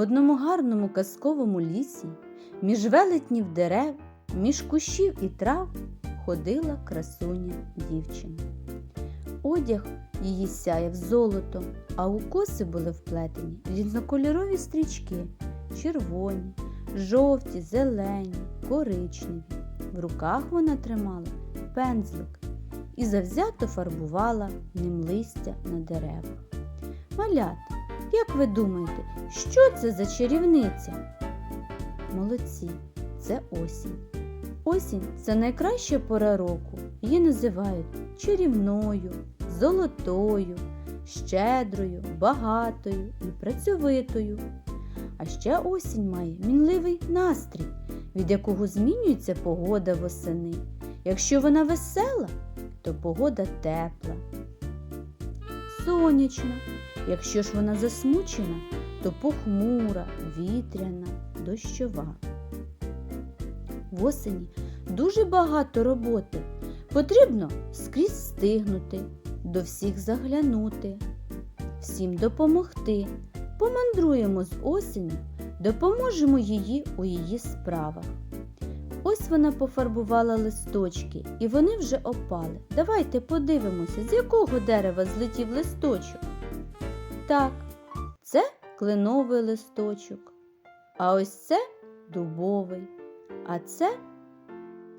В одному гарному казковому лісі, між велетнів дерев, між кущів і трав ходила красуня дівчина. Одяг її сяяв золотом, а у коси були вплетені різнокольорові стрічки червоні, жовті, зелені, коричневі. В руках вона тримала пензлик і завзято фарбувала ним листя на деревах. Малята, як ви думаєте, що це за чарівниця? Молодці, це осінь. Осінь це найкраща пора року. Її називають чарівною, золотою, щедрою, багатою і працьовитою. А ще осінь має мінливий настрій, від якого змінюється погода восени. Якщо вона весела, то погода тепла, сонячна. Якщо ж вона засмучена, то похмура, вітряна, дощова. В осені дуже багато роботи. Потрібно скрізь встигнути, до всіх заглянути, всім допомогти. Помандруємо з осені, допоможемо її у її справах. Ось вона пофарбувала листочки, і вони вже опали. Давайте подивимося, з якого дерева злетів листочок. Так, це кленовий листочок, а ось це дубовий, а це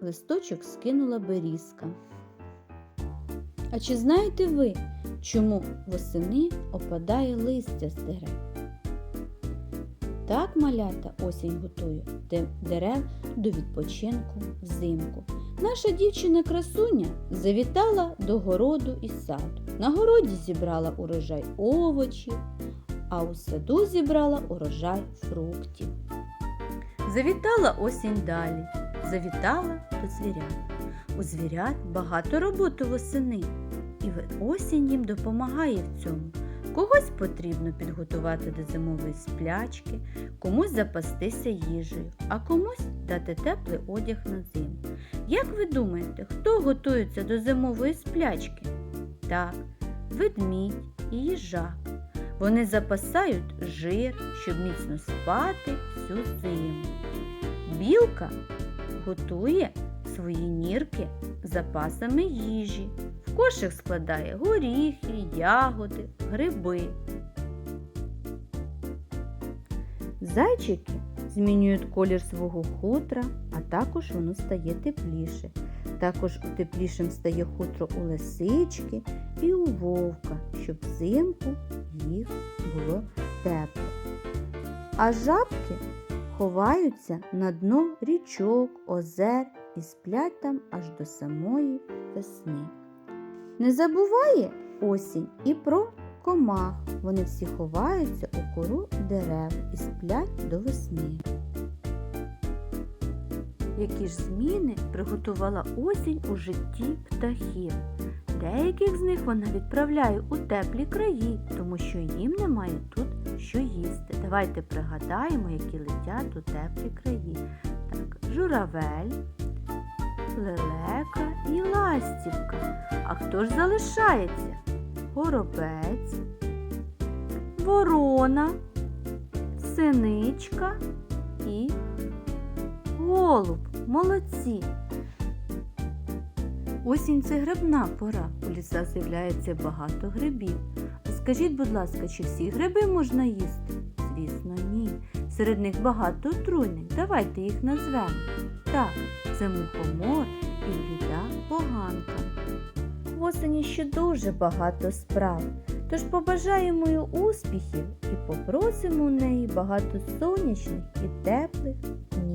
листочок скинула берізка. А чи знаєте ви, чому восени опадає листя з дерев? Так малята осінь готує дерев до відпочинку взимку. Наша дівчина красуня завітала до городу і саду. На городі зібрала урожай овочів, а у саду зібрала урожай фруктів. Завітала осінь далі, завітала до звірят. У звірят багато роботи восени, і осінь їм допомагає в цьому. Когось потрібно підготувати до зимової сплячки, комусь запастися їжею, а комусь дати теплий одяг на зиму. Як ви думаєте, хто готується до зимової сплячки? Так, ведмідь і їжак. Вони запасають жир, щоб міцно спати всю зиму. Білка готує свої нірки запасами їжі. Кошик складає горіхи, ягоди, гриби. Зайчики змінюють колір свого хутра, а також воно стає тепліше. Також теплішим стає хутро у лисички і у вовка, щоб взимку їх було тепло. А жабки ховаються на дно річок, озер і сплять там аж до самої весни. Не забуває осінь і про комах. Вони всі ховаються у кору дерев і сплять до весни. Які ж зміни приготувала осінь у житті птахів? Деяких з них вона відправляє у теплі краї, тому що їм немає тут що їсти. Давайте пригадаємо, які летять у теплі краї. Так, журавель, лелека і ластівка. А хто ж залишається? Горобець, ворона, синичка і голуб. Молодці. Осінь це грибна пора. У лісах з'являється багато грибів. Скажіть, будь ласка, чи всі гриби можна їсти? Звісно, ні. Серед них багато отруйних. Давайте їх назвемо. Так, це мухомор і бліда поганка. В осені ще дуже багато справ. Тож побажаємо їй успіхів і попросимо у неї багато сонячних і теплих днів.